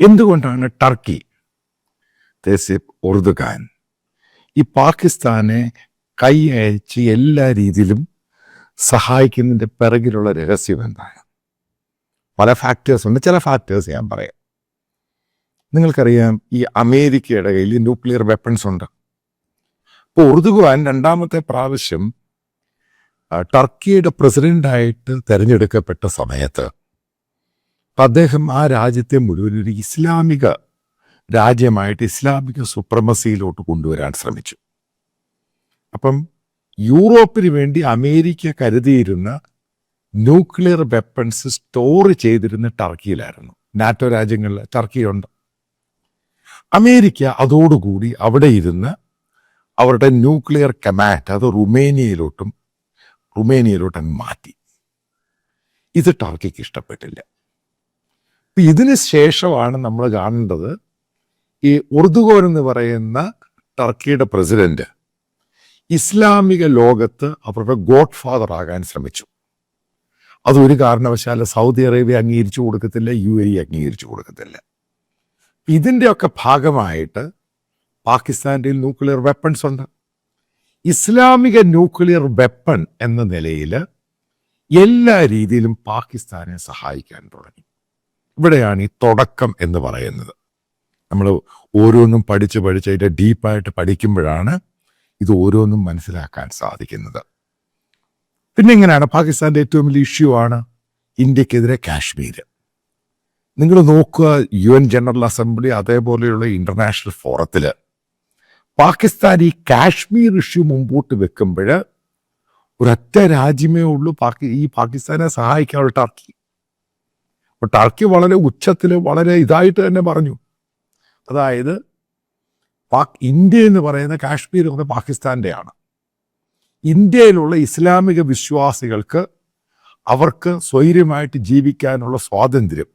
എന്തുകൊണ്ടാണ് ടർക്കി? തെസിപ്പ് ഉറുദുഖാൻ. ഈ പാകിസ്ഥാനെ കൈ അയച്ച് എല്ലാ രീതിയിലും സഹായിക്കുന്നതിന്റെ പിറകിലുള്ള രഹസ്യം എന്താണ് പല ഫാക്ടേഴ്സ് ഉണ്ട്. ചില ഫാക്ടേഴ്സ് ഞാൻ പറയാം. നിങ്ങൾക്കറിയാം ഈ അമേരിക്കയുടെ കയ്യിൽ ന്യൂക്ലിയർ വെപ്പൺസ് ഉണ്ട്. ഇപ്പോൾ ഉറുദുഖാൻ രണ്ടാമത്തെ പ്രാവശ്യം ടർക്കിയുടെ പ്രസിഡന്റായിട്ട് തിരഞ്ഞെടുക്കപ്പെട്ട സമയത്ത് അപ്പൊ അദ്ദേഹം ആ രാജ്യത്തെ മുഴുവൻ ഒരു ഇസ്ലാമിക രാജ്യമായിട്ട് ഇസ്ലാമിക സുപ്രമസിയിലോട്ട് കൊണ്ടുവരാൻ ശ്രമിച്ചു. അപ്പം യൂറോപ്പിന് വേണ്ടി അമേരിക്ക കരുതിയിരുന്ന ന്യൂക്ലിയർ വെപ്പൺസ് സ്റ്റോർ ചെയ്തിരുന്ന ടർക്കിയിലായിരുന്നു. നാറ്റോ രാജ്യങ്ങളിൽ ടർക്കിയുണ്ട്. അമേരിക്ക അതോടുകൂടി അവിടെ ഇരുന്ന് അവരുടെ ന്യൂക്ലിയർ കമാൻഡ് അത് റുമേനിയയിലോട്ടും റുമേനിയയിലോട്ടും മാറ്റി. ഇത് ടർക്കിക്ക് ഇഷ്ടപ്പെട്ടില്ല. ഇതിന് ശേഷമാണ് നമ്മൾ കാണേണ്ടത് ഈ ഉറുദുഗോൻ എന്ന് പറയുന്ന ടർക്കിയുടെ പ്രസിഡന്റ് ഇസ്ലാമിക ലോകത്ത് അവരുടെ ഗോഡ് ഫാദർ ആകാൻ ശ്രമിച്ചു. അതൊരു കാരണവശാല സൗദി അറേബ്യ അംഗീകരിച്ചു കൊടുക്കത്തില്ല യു എ അംഗീകരിച്ചു കൊടുക്കത്തില്ല. ഇതിന്റെയൊക്കെ ഭാഗമായിട്ട് പാകിസ്ഥാന്റെ ന്യൂക്ലിയർ വെപ്പൺസ് ഉണ്ട്. ഇസ്ലാമിക ന്യൂക്ലിയർ വെപ്പൺ എന്ന നിലയിൽ എല്ലാ രീതിയിലും പാകിസ്ഥാനെ സഹായിക്കാൻ തുടങ്ങി. ഇവിടെയാണ് ഈ തുടക്കം എന്ന് പറയുന്നത്. നമ്മൾ ഓരോന്നും പഠിച്ച് പഠിച്ച് അതിന്റെ ഡീപ്പായിട്ട് പഠിക്കുമ്പോഴാണ് ഇത് ഓരോന്നും മനസ്സിലാക്കാൻ സാധിക്കുന്നത്. പിന്നെ എങ്ങനെയാണ്? പാകിസ്ഥാന്റെ ഏറ്റവും വലിയ ഇഷ്യൂ ആണ് ഇന്ത്യക്കെതിരെ കാശ്മീർ നിങ്ങൾ നോക്കുക യു എൻ ജനറൽ അസംബ്ലി അതേപോലെയുള്ള ഇന്റർനാഷണൽ ഫോറത്തിൽ പാകിസ്ഥാൻ ഈ കാശ്മീർ ഇഷ്യൂ മുമ്പോട്ട് വെക്കുമ്പോൾ ഒരൊറ്റ രാജ്യമേ ഉള്ളൂ പാകി ഈ പാകിസ്ഥാനെ സഹായിക്കാനുള്ള ടർക്കി അപ്പൊ ടർക്കി വളരെ ഉച്ചത്തിൽ വളരെ ഇതായിട്ട് തന്നെ പറഞ്ഞു. അതായത് പാക് ഇന്ത്യ എന്ന് പറയുന്ന കാശ്മീർ എന്ന് പാകിസ്ഥാന്റെയാണ്. ഇന്ത്യയിലുള്ള ഇസ്ലാമിക വിശ്വാസികൾക്ക് അവർക്ക് സ്വൈര്യമായിട്ട് ജീവിക്കാനുള്ള സ്വാതന്ത്ര്യം.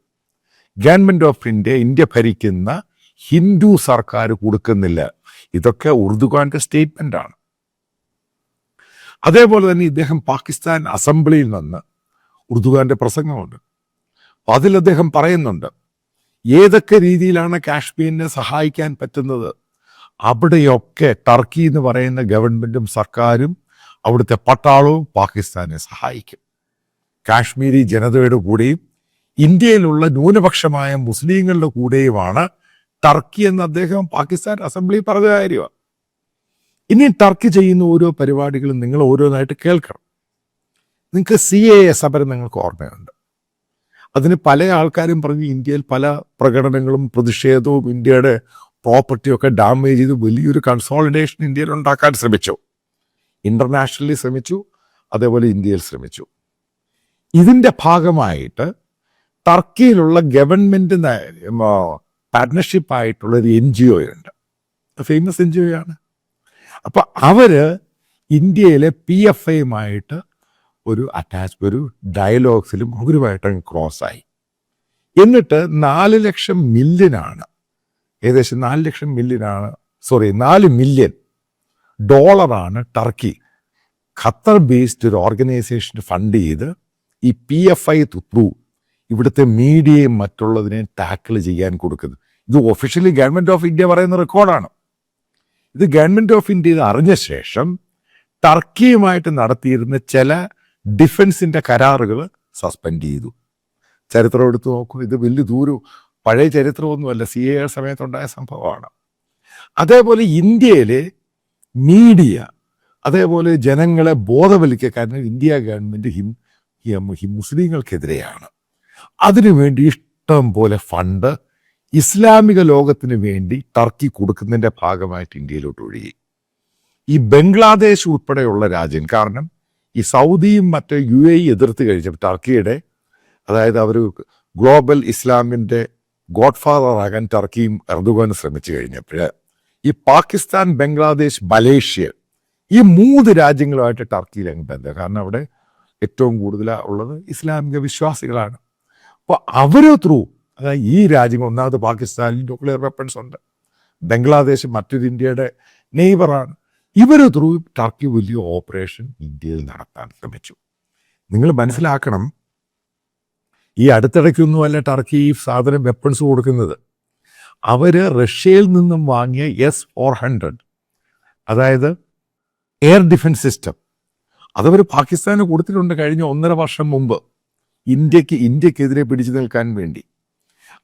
ഗവൺമെന്റ് ഓഫ് ഇന്ത്യ ഇന്ത്യ ഭരിക്കുന്ന ഹിന്ദു സർക്കാർ കൊടുക്കുന്നില്ല. ഇതൊക്കെ ഉറുദുഖാന്റെ സ്റ്റേറ്റ്മെന്റ് ആണ് അതേപോലെ തന്നെ ഇദ്ദേഹം പാകിസ്ഥാൻ അസംബ്ലിയിൽ നിന്ന് ഉറുദുഖാന്റെ പ്രസംഗമുണ്ട്. അതിൽ അദ്ദേഹം പറയുന്നുണ്ട് ഏതൊക്കെ രീതിയിലാണ് കാശ്മീരിനെ സഹായിക്കാൻ പറ്റുന്നത്? അവിടെയൊക്കെ ടർക്കി എന്ന് പറയുന്ന ഗവൺമെന്റും സർക്കാരും അവിടുത്തെ പട്ടാളവും പാകിസ്ഥാനെ സഹായിക്കും. കാശ്മീരി ജനതയുടെ കൂടെയും ഇന്ത്യയിലുള്ള ന്യൂനപക്ഷമായ മുസ്ലിങ്ങളുടെ കൂടെയുമാണ് ടർക്കി എന്ന് അദ്ദേഹം പാകിസ്ഥാൻ അസംബ്ലി പറഞ്ഞ കാര്യമാണ് ഇനി ടർക്കി ചെയ്യുന്ന ഓരോ പരിപാടികളും നിങ്ങൾ ഓരോന്നായിട്ട് കേൾക്കണം. നിങ്ങൾക്ക് സി എ സമരം നിങ്ങൾക്ക് ഓർമ്മയുണ്ട്. അതിന് പല ആൾക്കാരും പറഞ്ഞു ഇന്ത്യയിൽ പല പ്രകടനങ്ങളും പ്രതിഷേധവും ഇന്ത്യയുടെ പ്രോപ്പർട്ടിയൊക്കെ ഡാമേജ് ചെയ്ത് വലിയൊരു കൺസോളിഡേഷൻ ഇന്ത്യയിൽ ഉണ്ടാക്കാൻ ശ്രമിച്ചു. ഇന്റർനാഷണലി ശ്രമിച്ചു അതേപോലെ ഇന്ത്യയിൽ ശ്രമിച്ചു. ഇതിന്റെ ഭാഗമായിട്ട് ടർക്കിയിലുള്ള ആയിട്ടുള്ള ഒരു എൻ ജി ഒ ഉണ്ട്. ഫേമസ് എൻ ജി ഒ ആണ്. അപ്പൊ അവർ ഇന്ത്യയിലെ പി എഫ് ഐയുമായിട്ട് ഒരു അറ്റാച്ച് ഒരു ഡയലോഗ്സിലും ക്രോസ് ആയി എന്നിട്ട് നാല് ലക്ഷം മില്യനാണ് ഏകദേശം നാല് ലക്ഷം മില്യനാണ് സോറി നാല് മില്യൺ ഡോളറാണ് ടർക്കി ഖത്തർ ബേസ്ഡ് ഒരു ഓർഗനൈസേഷൻ ഫണ്ട് ചെയ്ത് ഈ പി എഫ് ഐ ത്രൂ ഇവിടുത്തെ മീഡിയയും മറ്റുള്ളതിനെ ടാക്കിൾ ചെയ്യാൻ കൊടുക്കുന്നത്. ഇത് ഒഫീഷ്യലി ഗവൺമെന്റ് ഓഫ് ഇന്ത്യ പറയുന്ന റെക്കോർഡാണ് ഇത് ഗവൺമെന്റ് ഓഫ് ഇന്ത്യ ഇത് അറിഞ്ഞ ശേഷം ടർക്കിയുമായിട്ട് നടത്തിയിരുന്ന ചില ഡിഫൻസിന്റെ കരാറുകൾ സസ്പെൻഡ് ചെയ്തു. ചരിത്രം എടുത്തു നോക്കൂ ഇത് വലിയ ദൂരം പഴയ ചരിത്രമൊന്നുമല്ല സി എ സമയത്തുണ്ടായ സംഭവമാണ്. അതേപോലെ ഇന്ത്യയിലെ മീഡിയ അതേപോലെ ജനങ്ങളെ ബോധവൽക്കുക ഇന്ത്യ ഗവൺമെന്റ് ഹിം- മുസ്ലിങ്ങൾക്കെതിരെയാണ്. അതിനുവേണ്ടി ഇഷ്ടം പോലെ ഫണ്ട് ഇസ്ലാമിക ലോകത്തിന് വേണ്ടി ടർക്കി കൊടുക്കുന്നതിന്റെ ഭാഗമായിട്ട് ഇന്ത്യയിലോട്ട് ഒഴുകി ഈ ബംഗ്ലാദേശ് ഉൾപ്പെടെയുള്ള രാജ്യം കാരണം ഈ സൗദിയും മറ്റ് യു എ എതിർത്ത് കഴിഞ്ഞപ്പോൾ ടർക്കിയുടെ അതായത് അവർ ഗ്ലോബൽ ഇസ്ലാമിന്റെ ഗോഡ് ഫാദർ ആകാൻ ടർക്കിയും എർദുഗാനും ശ്രമിച്ചു കഴിഞ്ഞപ്പോൾ ഈ പാകിസ്ഥാൻ ബംഗ്ലാദേശ് മലേഷ്യ ഈ മൂന്ന് രാജ്യങ്ങളുമായിട്ട് ടർക്കിയിൽ അങ്ങ് ബന്ധം. കാരണം അവിടെ ഏറ്റവും കൂടുതൽ ഉള്ളത് ഇസ്ലാമിക വിശ്വാസികളാണ്. അപ്പോൾ അവർ ത്രൂ അതായത് ഈ രാജ്യങ്ങൾ ഒന്നാമത് പാകിസ്ഥാനിൽ ന്യൂക്ലിയർ വെപ്പൺസ് ഉണ്ട്. ബംഗ്ലാദേശ് മറ്റൊരു ഇന്ത്യയുടെ നെയ്ബറാണ് ഇവർ ത്രൂ ടർക്കി വലിയ ഓപ്പറേഷൻ ഇന്ത്യയിൽ നടത്താൻ ശ്രമിച്ചു. നിങ്ങൾ മനസ്സിലാക്കണം ഈ അടുത്തിടയ്ക്കൊന്നുമല്ല ടർക്കി ഈ സാധനം വെപ്പൺസ് കൊടുക്കുന്നത്. അവർ റഷ്യയിൽ നിന്നും വാങ്ങിയ എസ് ഫോർ ഹൺഡ്രഡ് അതായത് എയർ ഡിഫൻസ് സിസ്റ്റം അതവർ പാകിസ്ഥാന് കൊടുത്തിട്ടുണ്ട് കഴിഞ്ഞ ഒന്നര വർഷം മുമ്പ്. ഇന്ത്യയ്ക്ക് ഇന്ത്യക്കെതിരെ പിടിച്ചു നിൽക്കാൻ വേണ്ടി.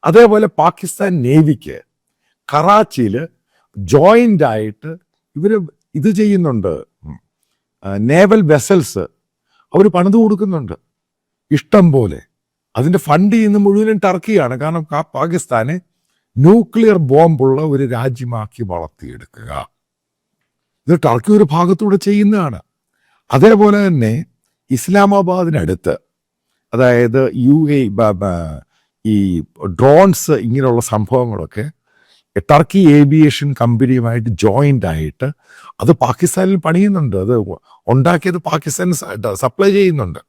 അതേപോലെ പാകിസ്ഥാൻ നേവിക്ക് കറാച്ചിയിൽ ജോയിന്റ് ആയിട്ട് ഇവർ ഇത് ചെയ്യുന്നുണ്ട്. നേവൽ വെസൽസ് അവർ പണിത് കൊടുക്കുന്നുണ്ട്. ഇഷ്ടം പോലെ. അതിന്റെ ഫണ്ട് ചെയ്യുന്ന മുഴുവനും ടർക്കിയാണ്. കാരണം പാകിസ്ഥാനെ ന്യൂക്ലിയർ ബോംബുള്ള ഒരു രാജ്യമാക്കി വളർത്തിയെടുക്കുക. ഇത് ടർക്കി ഒരു ഭാഗത്തൂടെ ചെയ്യുന്നതാണ്. അതേപോലെ തന്നെ ഇസ്ലാമാബാദിനടുത്ത് അതായത് യു എ ഈ ഡ്രോൺസ് ഇങ്ങനെയുള്ള സംഭവങ്ങളൊക്കെ ടർക്കി ഏവിയേഷൻ കമ്പനിയുമായിട്ട് ജോയിന്റ് ആയിട്ട് അത് പാകിസ്ഥാനിൽ പണിയുന്നുണ്ട്. അത് ഉണ്ടാക്കിയത് പാകിസ്ഥാൻ സപ്ലൈ ചെയ്യുന്നുണ്ട്.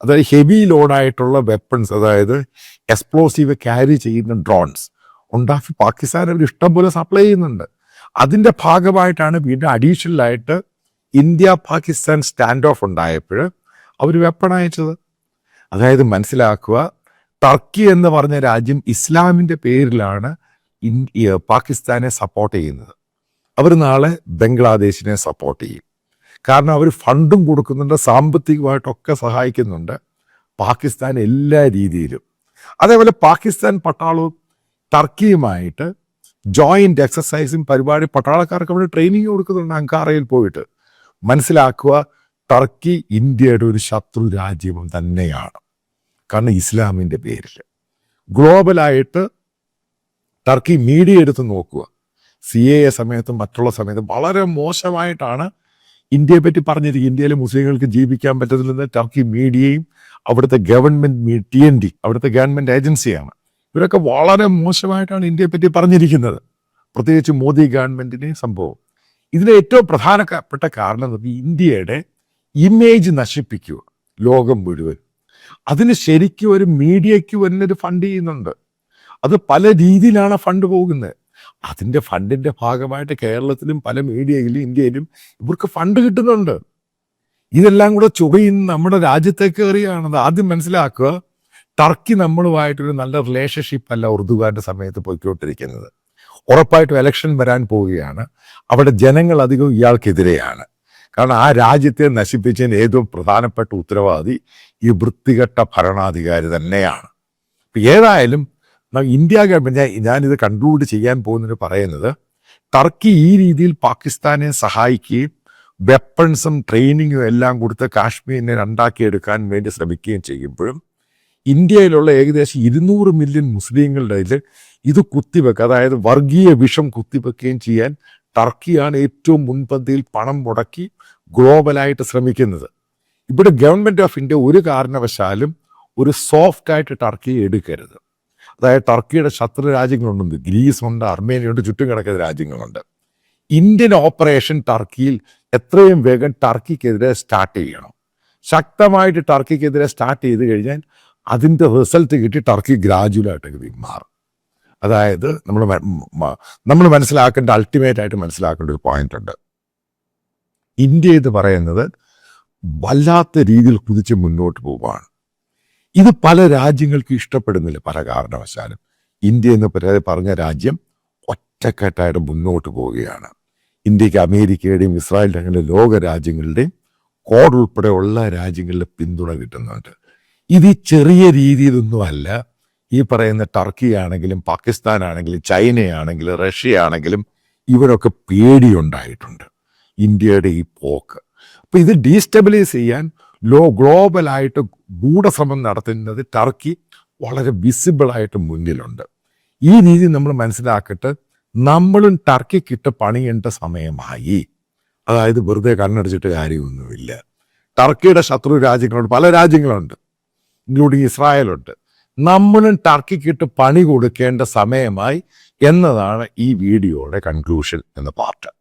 അതായത് ഹെവി ലോഡായിട്ടുള്ള വെപ്പൺസ് അതായത് എക്സ്പ്ലോസീവ് ക്യാരി ചെയ്യുന്ന ഡ്രോൺസ് ഉണ്ടാക്കി പാകിസ്ഥാൻ അവർ ഇഷ്ടം പോലെ സപ്ലൈ ചെയ്യുന്നുണ്ട്. അതിന്റെ ഭാഗമായിട്ടാണ് വീണ്ടും അഡീഷണലായിട്ട് ഇന്ത്യ പാകിസ്ഥാൻ സ്റ്റാൻഡ് ഓഫ് ഉണ്ടായപ്പോൾ അവർ വെപ്പൺ അയച്ചത്. അതായത് മനസ്സിലാക്കുക ടർക്കി എന്ന് പറഞ്ഞ രാജ്യം ഇസ്ലാമിന്റെ പേരിലാണ് പാകിസ്ഥാനെ സപ്പോർട്ട് ചെയ്യുന്നത്. അവർ നാളെ ബംഗ്ലാദേശിനെ സപ്പോർട്ട് ചെയ്യും. കാരണം അവർ ഫണ്ടും കൊടുക്കുന്നുണ്ട് സാമ്പത്തികമായിട്ടൊക്കെ സഹായിക്കുന്നുണ്ട്. പാകിസ്ഥാൻ എല്ലാ രീതിയിലും. അതേപോലെ പാകിസ്ഥാൻ പട്ടാളവും ടർക്കിയുമായിട്ട് ജോയിന്റ് എക്സസൈസും പരിപാടി പട്ടാളക്കാർക്ക് അവിടെ ട്രെയിനിങ് കൊടുക്കുന്നുണ്ട് അങ്കാറയിൽ പോയിട്ട്. മനസ്സിലാക്കുക ടർക്കി ഇന്ത്യയുടെ ഒരു ശത്രു രാജ്യവും തന്നെയാണ്. കാരണം ഇസ്ലാമിന്റെ പേരിൽ ഗ്ലോബലായിട്ട് ടർക്കി മീഡിയ എടുത്ത് നോക്കുക. സി എ എ സമയത്തും മറ്റുള്ള സമയത്തും വളരെ മോശമായിട്ടാണ് ഇന്ത്യയെ പറ്റി പറഞ്ഞിരിക്കും ഇന്ത്യയിലെ മുസ്ലിങ്ങൾക്ക് ജീവിക്കാൻ പറ്റത്തില്ലെന്ന് ടർക്കി മീഡിയയും അവിടുത്തെ ഗവൺമെന്റ് ടി എൻ ഡി അവിടുത്തെ ഗവൺമെന്റ് ഏജൻസിയാണ്. ഇവരൊക്കെ വളരെ മോശമായിട്ടാണ് ഇന്ത്യയെ പറ്റി പറഞ്ഞിരിക്കുന്നത്. പ്രത്യേകിച്ച് മോദി ഗവൺമെന്റിനെ സംഭവം. ഇതിന് ഏറ്റവും പ്രധാനപ്പെട്ട കാരണം എന്ന് പറഞ്ഞാൽ ഇന്ത്യയുടെ ഇമേജ് നശിപ്പിക്കുക ലോകം മുഴുവൻ. അതിന് ശരിക്കും ഒരു മീഡിയയ്ക്ക് ഒരു ഫണ്ട് ചെയ്യുന്നുണ്ട്. അത് പല രീതിയിലാണ് ഫണ്ട് പോകുന്നത്. അതിന്റെ ഫണ്ടിന്റെ ഭാഗമായിട്ട് കേരളത്തിലും പല മീഡിയയിലും ഇന്ത്യയിലും ഇവർക്ക് ഫണ്ട് കിട്ടുന്നുണ്ട്. ഇതെല്ലാം കൂടെ ചുവയും നമ്മുടെ രാജ്യത്തേക്ക് കയറിയാണത് ആദ്യം മനസ്സിലാക്കുക. ടർക്കി നമ്മളുമായിട്ടൊരു നല്ല റിലേഷൻഷിപ്പ് അല്ല ഉറുദുകാരുടെ സമയത്ത് പോയിക്കൊണ്ടിരിക്കുന്നത്. ഉറപ്പായിട്ടും എലക്ഷൻ വരാൻ പോവുകയാണ്. അവിടെ ജനങ്ങൾ അധികം ഇയാൾക്കെതിരെയാണ്. കാരണം ആ രാജ്യത്തെ നശിപ്പിച്ചതിന് ഏറ്റവും പ്രധാനപ്പെട്ട ഉത്തരവാദി ഈ വൃത്തികെട്ട ഭരണാധികാരി തന്നെയാണ്. ഏതായാലും ഇന്ത്യ ഗവൺമെന്റ് ഞാനിത് കൺക്ലൂഡ് ചെയ്യാൻ പോകുന്നതിന് പറയുന്നത് ടർക്കി ഈ രീതിയിൽ പാകിസ്ഥാനെ സഹായിക്കുകയും വെപ്പൺസും ട്രെയിനിങ്ങും എല്ലാം കൊടുത്ത് കാശ്മീരിനെ രണ്ടാക്കിയെടുക്കാൻ വേണ്ടി ശ്രമിക്കുകയും ചെയ്യുമ്പോഴും ഇന്ത്യയിലുള്ള ഏകദേശം ഇരുന്നൂറ് മില്യൺ മുസ്ലിങ്ങളുടെ ഇതിൽ ഇത് കുത്തിവെക്കുക അതായത് വർഗീയ വിഷം കുത്തിവെക്കുകയും ചെയ്യാൻ ടർക്കിയാണ് ഏറ്റവും മുൻപന്തിയിൽ പണം മുടക്കി ഗ്ലോബലായിട്ട് ശ്രമിക്കുന്നത്. ഇവിടെ ഗവൺമെന്റ് ഓഫ് ഇന്ത്യ ഒരു കാരണവശാലും ഒരു സോഫ്റ്റായിട്ട് ടർക്കിയെ എടുക്കരുത്. അതായത് ടർക്കിയുടെ ശത്രു രാജ്യങ്ങളുണ്ട് ഗ്രീസുണ്ട് അർമേനിയുണ്ട് ചുറ്റും കിടക്കുന്ന രാജ്യങ്ങളുണ്ട്. ഇന്ത്യൻ ഓപ്പറേഷൻ ടർക്കിയിൽ എത്രയും വേഗം ടർക്കിക്കെതിരെ സ്റ്റാർട്ട് ചെയ്യണം. ശക്തമായിട്ട് ടർക്കിക്കെതിരെ സ്റ്റാർട്ട് ചെയ്ത് കഴിഞ്ഞാൽ അതിന്റെ റിസൾട്ട് കിട്ടി ടർക്കി ഗ്രാജുവലായിട്ട് മാറും അതായത് നമ്മൾ നമ്മൾ മനസ്സിലാക്കേണ്ട അൾട്ടിമേറ്റ് ആയിട്ട് മനസ്സിലാക്കേണ്ട ഒരു പോയിന്റ് ഉണ്ട്. ഇന്ത്യ എന്ന് പറയുന്നത് വല്ലാത്ത രീതിയിൽ കുതിച്ച് മുന്നോട്ട് പോവുകയാണ്. ഇത് പല രാജ്യങ്ങൾക്കും ഇഷ്ടപ്പെടുന്നില്ല പല കാരണവശാലും. ഇന്ത്യ എന്ന് പറഞ്ഞ രാജ്യം ഒറ്റക്കെട്ടായിട്ട് മുന്നോട്ട് പോവുകയാണ്. ഇന്ത്യയ്ക്ക് അമേരിക്കയുടെയും ഇസ്രായേലിന്റെ അങ്ങനെ ലോക രാജ്യങ്ങളുടെയും കോഡ് ഉൾപ്പെടെയുള്ള രാജ്യങ്ങളുടെ പിന്തുണ കിട്ടുന്നുണ്ട്. ഇത് ഈ ചെറിയ രീതിയിലൊന്നുമല്ല ഈ പറയുന്ന ടർക്കി ആണെങ്കിലും പാകിസ്ഥാൻ ആണെങ്കിലും ചൈനയാണെങ്കിലും റഷ്യ ആണെങ്കിലും ഇവരൊക്കെ പേടിയുണ്ടായിട്ടുണ്ട്. ഇന്ത്യയുടെ ഈ പോക്ക്. അപ്പം ഇത് ഡീസ്റ്റബിലൈസ് ചെയ്യാൻ ലോ ഗ്ലോബലായിട്ട് ഗൂഢശ്രമം നടത്തുന്നത് ടർക്കി വളരെ വിസിബിളായിട്ട് മുന്നിലുണ്ട്. ഈ രീതി നമ്മൾ മനസ്സിലാക്കിയിട്ട് നമ്മളും ടർക്കിക്കിട്ട് പണിയേണ്ട സമയമായി. അതായത് വെറുതെ കണ്ണടച്ചിട്ട് കാര്യമൊന്നുമില്ല. ടർക്കിയുടെ ശത്രു രാജ്യങ്ങളുണ്ട് പല രാജ്യങ്ങളുണ്ട് ഇൻക്ലൂഡിങ് ഇസ്രായേലുണ്ട്. നമ്മളും ടർക്കിക്കിട്ട് പണി കൊടുക്കേണ്ട സമയമായി എന്നതാണ് ഈ വീഡിയോയുടെ കൺക്ലൂഷൻ എന്ന പാർട്ട്